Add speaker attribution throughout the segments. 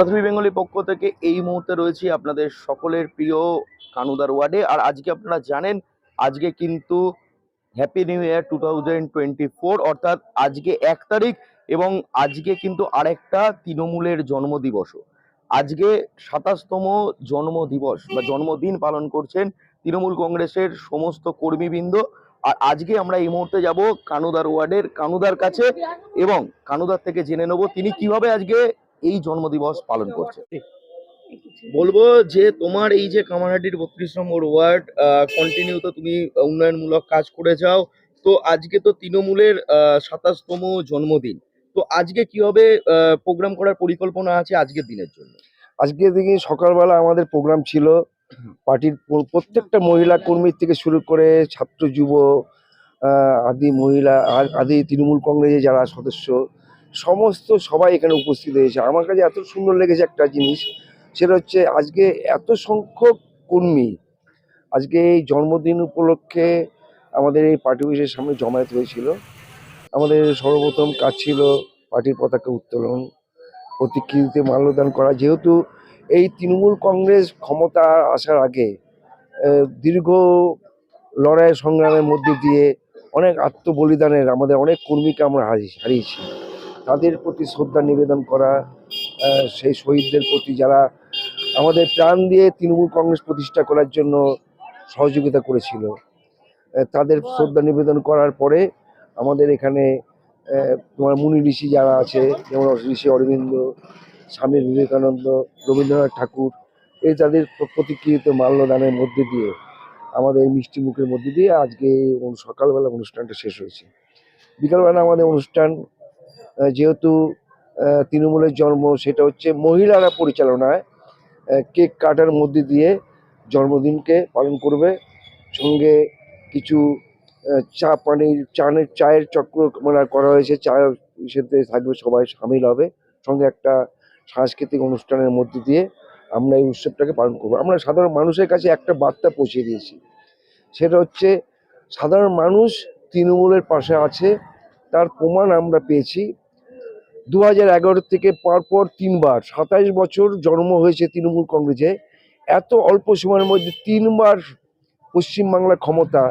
Speaker 1: Bharat Bengali পক্ষ থেকে এই মুহূর্তে রয়েছি আপনাদের সকলের প্রিয় কানুদার ওয়ার্ডে। আর আজকে আপনারা জানেন, আজকে কিন্তু হ্যাপি নিউ ইয়ার টু অর্থাৎ আজকে এক তারিখ এবং আজকে কিন্তু আরেকটা তৃণমূলের জন্মদিবসও। আজকে সাতাশতম জন্মদিবস বা জন্মদিন পালন করছেন তৃণমূল কংগ্রেসের সমস্ত কর্মীবৃন্দ। আর আজকে আমরা এই মুহূর্তে যাব কানুদার ওয়ার্ডের কানুদার কাছে এবং কানুদার থেকে জেনে নেব তিনি কীভাবে আজকে এই জন্মদিবস পালন করছে। বলব যে তোমার এই যে কামারহাটির বত্রিশ নম্বর ওয়ার্ড কন্টিনিউ তো তুমি উন্নয়নমূলক কাজ করে যাও। তো আজকে তো তৃণমূলের সাতাশতম জন্মদিন। তো আজকে কীভাবে প্রোগ্রাম করার পরিকল্পনা আছে আজকের দিনের জন্য?
Speaker 2: আজকে দিকে সকালবেলা আমাদের প্রোগ্রাম ছিল। পার্টির প্রত্যেকটা মহিলা কর্মীর থেকে শুরু করে ছাত্র যুব আহ, আদি মহিলা আর আদি তৃণমূল কংগ্রেসের যারা সদস্য সমস্ত সবাই এখানে উপস্থিত হয়েছে। আমার কাছে এত সুন্দর লেগেছে একটা জিনিস, সেটা হচ্ছে আজকে এত সংখ্যক কর্মী আজকে এই জন্মদিন উপলক্ষে আমাদের এই পার্টি অফিসের সামনে জমায়েত হয়েছিল। আমাদের সর্বপ্রথম কাজ ছিল পার্টির পতাকা উত্তোলন, প্রতিকৃতিতে মাল্যদান করা। যেহেতু এই তৃণমূল কংগ্রেস ক্ষমতা আসার আগে দীর্ঘ লড়াই সংগ্রামের মধ্যে দিয়ে অনেক আত্মবলিদানের আমাদের অনেক কর্মীকে আমরা হারিয়ে হারিয়েছি। তাদের প্রতি শ্রদ্ধা নিবেদন করা সেই শহীদদের প্রতি যারা আমাদের প্রাণ দিয়ে তৃণমূল কংগ্রেস প্রতিষ্ঠা করার জন্য সহযোগিতা করেছিল তাদের শ্রদ্ধা নিবেদন করার পরে আমাদের এখানে তোমার মুনি ঋষি যারা আছে, যেমন ঋষি অরবিন্দ, স্বামী বিবেকানন্দ, রবীন্দ্রনাথ ঠাকুর, এই তাদের প্র- প্রতিকৃত মাল্যদানের মধ্যে দিয়ে, আমাদের এই মিষ্টি মুখের মধ্যে দিয়ে আজকে সকালবেলা অনুষ্ঠানটা শেষ হয়েছে। বিকালবেলা আমাদের অনুষ্ঠান যেহেতু তৃণমূলের জন্ম, সেটা হচ্ছে মহিলারা পরিচালনায় কেক কাটার মধ্যে দিয়ে জন্মদিনকে পালন করবে। সঙ্গে কিছু চা পানির, চানের চায়ের চক্র মানে করা হয়েছে। চায়ের সাথে থাকবে সবাই সামিল হবে। সঙ্গে একটা সাংস্কৃতিক অনুষ্ঠানের মধ্যে দিয়ে আমরা এই উৎসবটাকে পালন করব। আমরা সাধারণ মানুষের কাছে একটা বার্তা পৌঁছে দিয়েছি। সেটা হচ্ছে, সাধারণ মানুষ তৃণমূলের পাশে আছে, তার প্রমাণ আমরা পেয়েছি। দু হাজার এগারো থেকে পরপর তিনবার সাতাইশ বছর জন্ম হয়েছে তৃণমূল কংগ্রেসে। এত অল্প সময়ের মধ্যে তিনবার পশ্চিমবাংলার ক্ষমতা,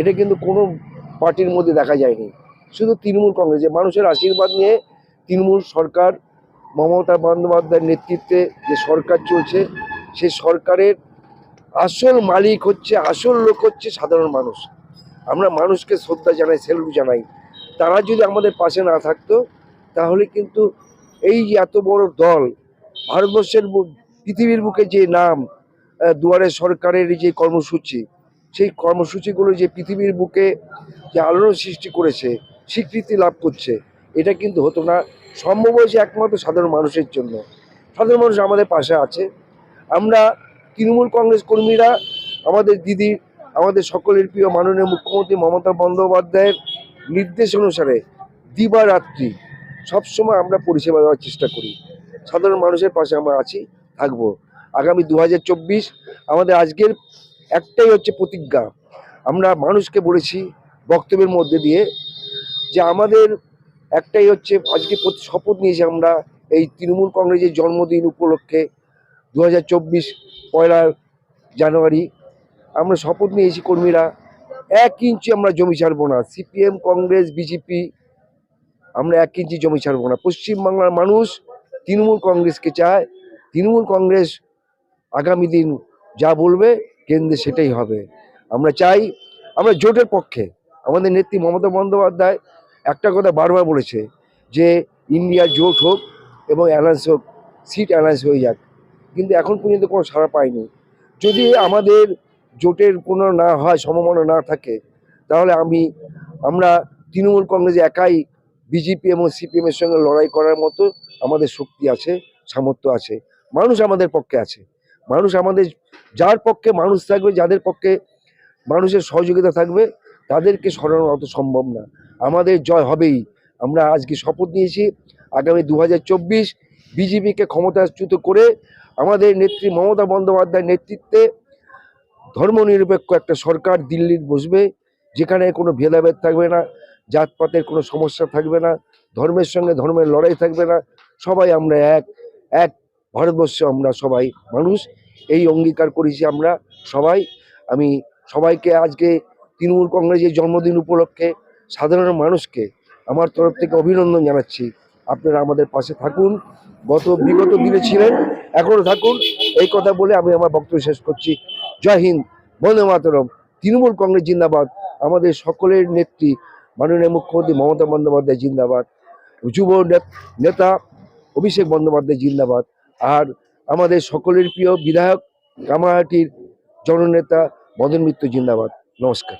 Speaker 2: এটা কিন্তু কোনো পার্টির মধ্যে দেখা যায়নি। শুধু তৃণমূল কংগ্রেসে। মানুষের আশীর্বাদ নিয়ে তৃণমূল সরকার, মমতা বন্দ্যোপাধ্যায়ের নেতৃত্বে যে সরকার চলছে সেই সরকারের আসল মালিক হচ্ছে, আসল লোক হচ্ছে সাধারণ মানুষ। আমরা মানুষকে শ্রদ্ধা জানাই সেলুট জানাই। তারা যদি আমাদের পাশে না থাকতো তাহলে কিন্তু এই যে এত বড় দল, ভারতবর্ষের পৃথিবীর বুকে যে নাম দুয়ারে সরকারের যে কর্মসূচি, সেই কর্মসূচিগুলো যে পৃথিবীর বুকে যে আলোড়ন সৃষ্টি করেছে, স্বীকৃতি লাভ করছে, এটা কিন্তু হতো না। সম্ভব হয়েছে একমাত্র সাধারণ মানুষের জন্য। সাধারণ মানুষ আমাদের পাশে আছে। আমরা তৃণমূল কংগ্রেস কর্মীরা, আমাদের দিদি, আমাদের সকলের প্রিয় মাননীয় মুখ্যমন্ত্রী মমতা বন্দ্যোপাধ্যায়ের নির্দেশ অনুসারে দিবারাত্রি সবসময় আমরা পরিষেবা দেওয়ার চেষ্টা করি। সাধারণ মানুষের পাশে আমরা আছি, থাকব। আগামী দু হাজার চব্বিশ আমাদের আজকের একটাই হচ্ছে প্রতিজ্ঞা। আমরা মানুষকে বলেছি বক্তব্যের মধ্যে দিয়ে যে আমাদের একটাই হচ্ছে আজকে শপথ নিয়েছি আমরা এই তৃণমূল কংগ্রেসের জন্মদিন উপলক্ষে দু হাজার চব্বিশ পয়লা জানুয়ারি। আমরা শপথ নিয়েছি কর্মীরা, এক ইঞ্চি আমরা জমি ছাড়বো না। সিপিএম, কংগ্রেস, বিজেপি আমরা এক ইঞ্চি জমি ছাড়বো না। পশ্চিমবাংলার মানুষ তৃণমূল কংগ্রেসকে চায়। তৃণমূল কংগ্রেস আগামী দিন যা বলবে কেন্দ্রে সেটাই হবে। আমরা চাই, আমরা জোটের পক্ষে, আমাদের নেত্রী মমতা বন্দ্যোপাধ্যায় একটা কথা বারবার বলেছে যে ইন্ডিয়া জোট হোক এবং অ্যালায়েন্স হোক, সিট অ্যালায়েন্স হয়ে যাক। কিন্তু এখন পর্যন্ত কোনো সাড়া পাইনি যদি আমাদের জোটের কোনো না হয় সম্ভাবনা না থাকে, তাহলে আমি, আমরা তৃণমূল কংগ্রেস একাই বিজেপি এবং সিপিএম এর সঙ্গে লড়াই করার মতো আমাদের শক্তি আছে, সামর্থ্য আছে। মানুষ আমাদের পক্ষে আছে। মানুষ আমাদের, যার পক্ষে মানুষ থাকবে, যাদের পক্ষে মানুষের সহযোগিতা থাকবে, তাদেরকে সরানো অত সম্ভব না। আমাদের জয় হবেই। আমরা আজকে শপথ নিয়েছি, আগামী দু হাজার চব্বিশ বিজেপিকে ক্ষমতাচ্যুত করে আমাদের নেত্রী মমতা বন্দ্যোপাধ্যায়ের নেতৃত্বে ধর্মনিরপেক্ষ একটা সরকার দিল্লির বসবে, যেখানে কোনো ভেদাভেদ থাকবে না। জাতপাতের কোনো সমস্যা থাকবে না, ধর্মের সঙ্গে ধর্মের লড়াই থাকবে না, সবাই আমরা এক এক ভারতবর্ষে আমরা সবাই মানুষ, এই অঙ্গীকার করেছি আমরা সবাই। আমি সবাইকে আজকে তৃণমূল কংগ্রেসের জন্মদিন উপলক্ষে সাধারণ মানুষকে আমার তরফ থেকে অভিনন্দন জানাচ্ছি। আপনারা আমাদের পাশে থাকুন। গত বিগত দিনে ছিলেন, এখনও থাকুন। এই কথা বলে আমি আমার বক্তব্য শেষ করছি। জয় হিন্দ, বন্দে মাতরম, তৃণমূল কংগ্রেস জিন্দাবাদ। আমাদের সকলের নেত্রী মাননীয় মুখ্যমন্ত্রী মমতা বন্দ্যোপাধ্যায় জিন্দাবাদ, যুব নেতা অভিষেক বন্দ্যোপাধ্যায় জিন্দাবাদ, আর আমাদের সকলের প্রিয় বিধায়ক কামাহাটির জননেতা মদন মিত্র জিন্দাবাদ। নমস্কার।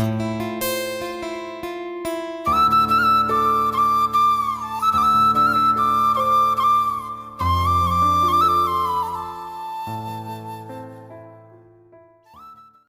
Speaker 2: you